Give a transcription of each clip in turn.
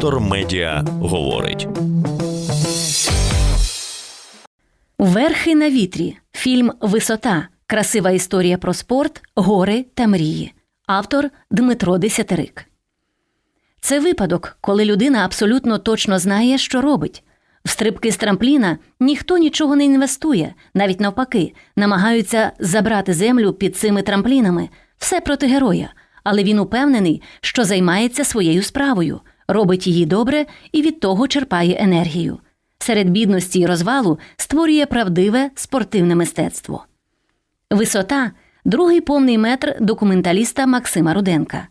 Вектор Медіа говорить. Верхи на вітрі. Фільм Висота. Красива історія про спорт, гори та мрії. Автор Дмитро Десятерик. Це випадок, коли людина абсолютно точно знає, що робить. В стрибки з трампліна ніхто нічого не інвестує, навіть навпаки, намагаються забрати землю під цими трамплінами. Все проти героя, але він упевнений, що займається своєю справою, робить її добре і від того черпає енергію. Серед бідності і розвалу створює правдиве спортивне мистецтво. Висота другий повний метр документаліста Максима Руденка.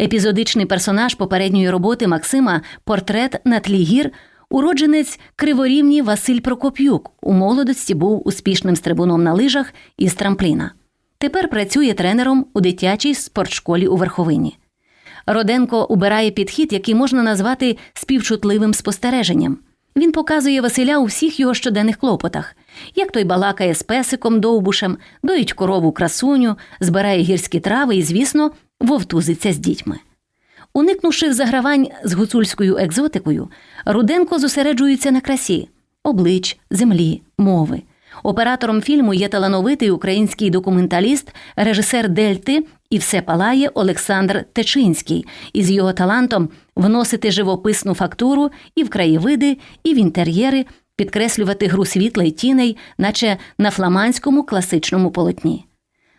Епізодичний персонаж попередньої роботи Максима портрет на тлі гір. Уродженець криворівні Василь Прокоп'юк у молодості був успішним стрибуном на лижах із трампліна. Тепер працює тренером у дитячій спортшколі у Верховині. Роденко убирає підхід, який можна назвати співчутливим спостереженням. Він показує Василя у всіх його щоденних клопотах, як той балакає з песиком довбушем, доїть корову красуню, збирає гірські трави і, звісно, вовтузиться з дітьми. Уникнувши загравань з гуцульською екзотикою, Руденко зосереджується на красі облич, землі, мови. Оператором фільму є талановитий український документаліст, режисер Дельти і все палає Олександр Течинський, із його талантом вносити живописну фактуру і в краєвиди, і в інтер'єри, підкреслювати гру світла й тіней, наче на фламандському класичному полотні.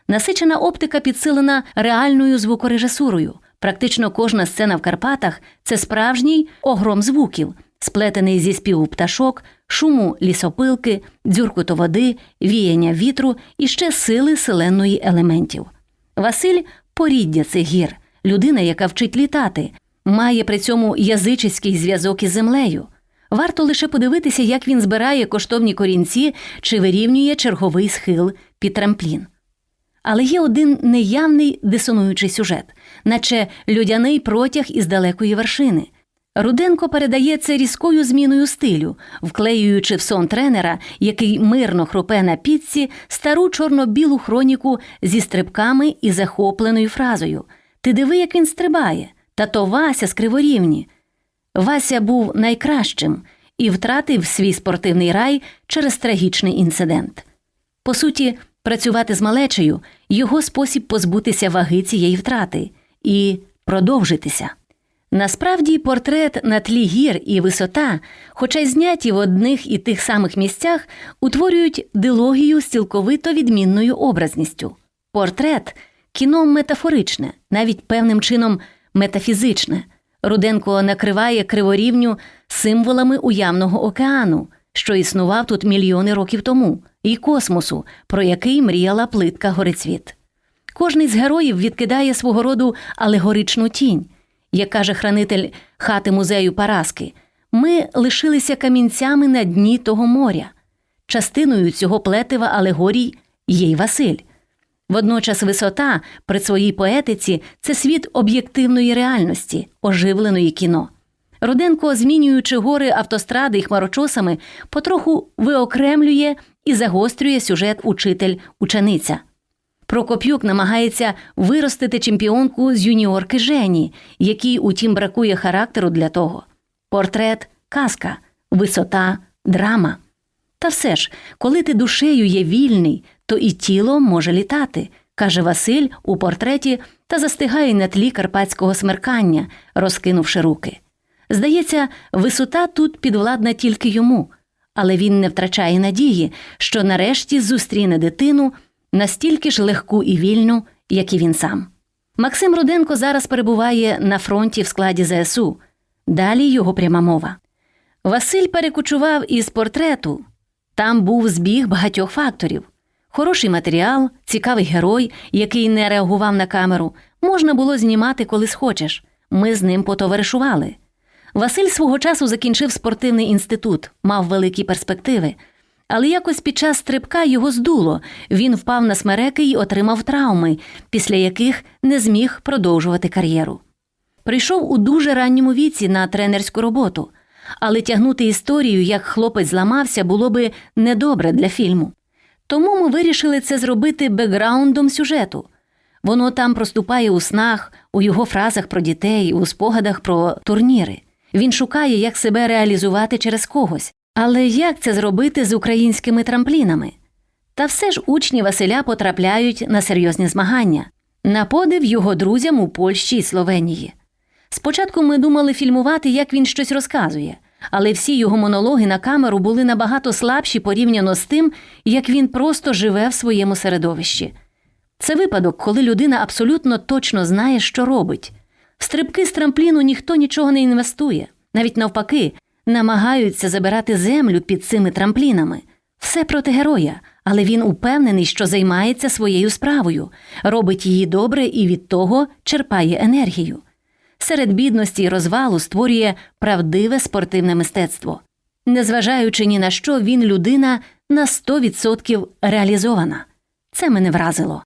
Насичена оптика підсилена реальною звукорежисурою. Практично кожна сцена в Карпатах це справжній огром звуків, сплетений зі співу пташок, шуму лісопилки, дзюркоту води, віяння вітру і ще сили селенної елементів. Василь поріддя цих гір, людина, яка вчить літати, має при цьому язичицький зв'язок із землею. Варто лише подивитися, як він збирає коштовні корінці чи вирівнює черговий схил під трамплін. Але є один неявний дисонуючий сюжет, наче людяний протяг із далекої вершини. Руденко передає це різкою зміною стилю, вклеюючи в сон тренера, який мирно хропе на піці, стару чорно-білу хроніку зі стрибками і захопленою фразою Ти диви, як він стрибає, та то Вася з криворівні. Вася був найкращим і втратив свій спортивний рай через трагічний інцидент. По суті, працювати з малечею його спосіб позбутися ваги цієї втрати і продовжитися. Насправді, портрет на тлі гір і висота, хоча й зняті в одних і тих самих місцях, утворюють дилогію з цілковито відмінною образністю. Портрет кіно метафоричне, навіть певним чином метафізичне. Руденко накриває криворівню символами уявного океану, що існував тут мільйони років тому, і космосу, про який мріяла плитка Горецвіт. Кожний з героїв відкидає свого роду алегоричну тінь. Як каже хранитель хати музею Параски, ми лишилися камінцями на дні того моря. Частиною цього плетива алегорій є й Василь. Водночас висота при своїй поетиці це світ об'єктивної реальності, оживленої кіно. Руденко, змінюючи гори автостради і хмарочосами, потроху виокремлює і загострює сюжет учитель-учениця. Прокоп'юк намагається виростити чемпіонку з юніорки Жені, якій, утім, бракує характеру для того. Портрет казка, висота, драма. Та все ж, коли ти душею є вільний, то і тіло може літати, каже Василь у портреті та застигає на тлі карпатського смеркання, розкинувши руки. Здається, висота тут підвладна тільки йому, але він не втрачає надії, що нарешті зустріне дитину настільки ж легку і вільну, як і він сам. Максим Руденко зараз перебуває на фронті в складі ЗСУ. Далі його пряма мова. Василь перекочував із портрету. Там був збіг багатьох факторів. Хороший матеріал, цікавий герой, який не реагував на камеру, можна було знімати, коли схочеш. Ми з ним потоваришували. Василь свого часу закінчив спортивний інститут, мав великі перспективи. Але якось під час стрибка його здуло. Він впав на смереки і отримав травми, після яких не зміг продовжувати кар'єру. Прийшов у дуже ранньому віці на тренерську роботу, але тягнути історію, як хлопець зламався, було би недобре для фільму. Тому ми вирішили це зробити бекграундом сюжету. Воно там проступає у снах, у його фразах про дітей, у спогадах про турніри. Він шукає, як себе реалізувати через когось. Але як це зробити з українськими трамплінами? Та все ж учні Василя потрапляють на серйозні змагання, на подив його друзям у Польщі і Словенії. Спочатку ми думали фільмувати, як він щось розказує, але всі його монологи на камеру були набагато слабші порівняно з тим, як він просто живе в своєму середовищі. Це випадок, коли людина абсолютно точно знає, що робить. В стрибки з трампліну ніхто нічого не інвестує, навіть навпаки, намагаються забирати землю під цими трамплінами. Все проти героя, але він упевнений, що займається своєю справою, робить її добре і від того черпає енергію. Серед бідності й розвалу створює правдиве спортивне мистецтво. Незважаючи ні на що, він людина на 100% реалізована. Це мене вразило.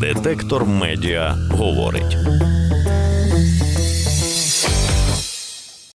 Детектор медіа говорить.